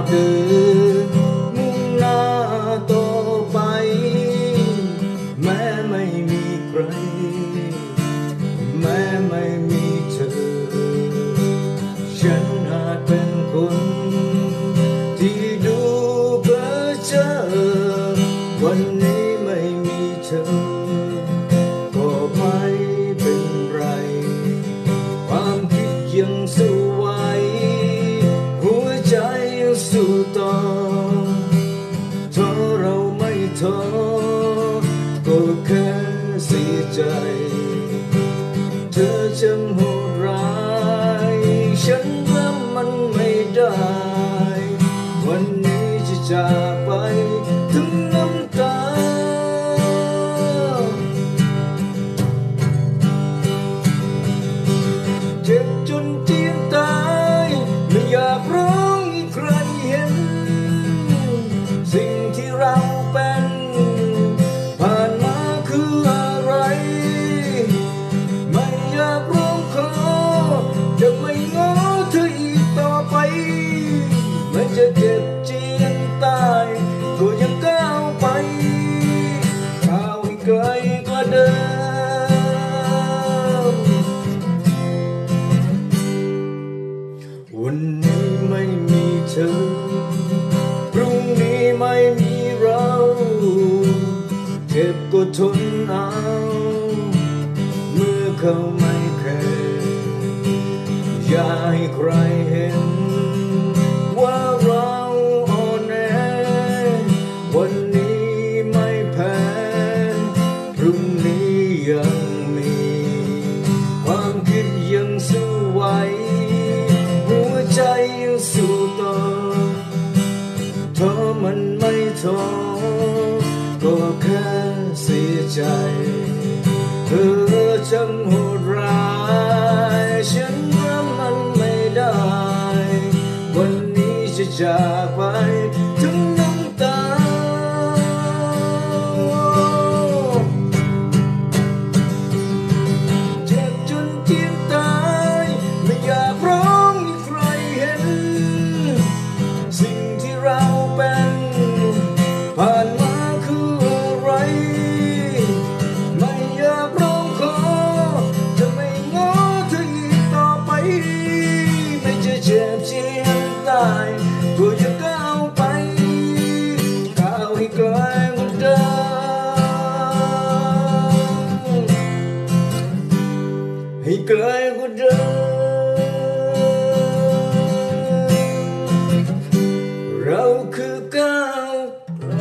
วเดินมุ่งหน้าต่อไป แม้ไม่มีใคร แม้ไม่มีเธอ ฉันอาจเป็นคน ที่ดูเพ้อเจ้อวัน สู้ต่อท้อเราไม่ท้อก็แค่เสียใจ เธอช่างโหดร้าย ฉันรับมันไม่ได้ วันนี้จะจากไปถึงน้ำตา เจ็บจน ทนเอาเมื่อเขาไม่แคร์อย่าให้ใครเห็น ว่าเราอ่อนแอวันนี้ไม่แพ้พรุ่งนี้ยังมี ความคิดยังสู้ไหวหัวใจยังสู้ต่อท้อมันไม่ท้อก็แค่ เสียใจ เธอจังโหดร้าย ฉันรับมันไม่ได้ วันนี้จะจากไป เคยกูเดินเราคือก้าวไป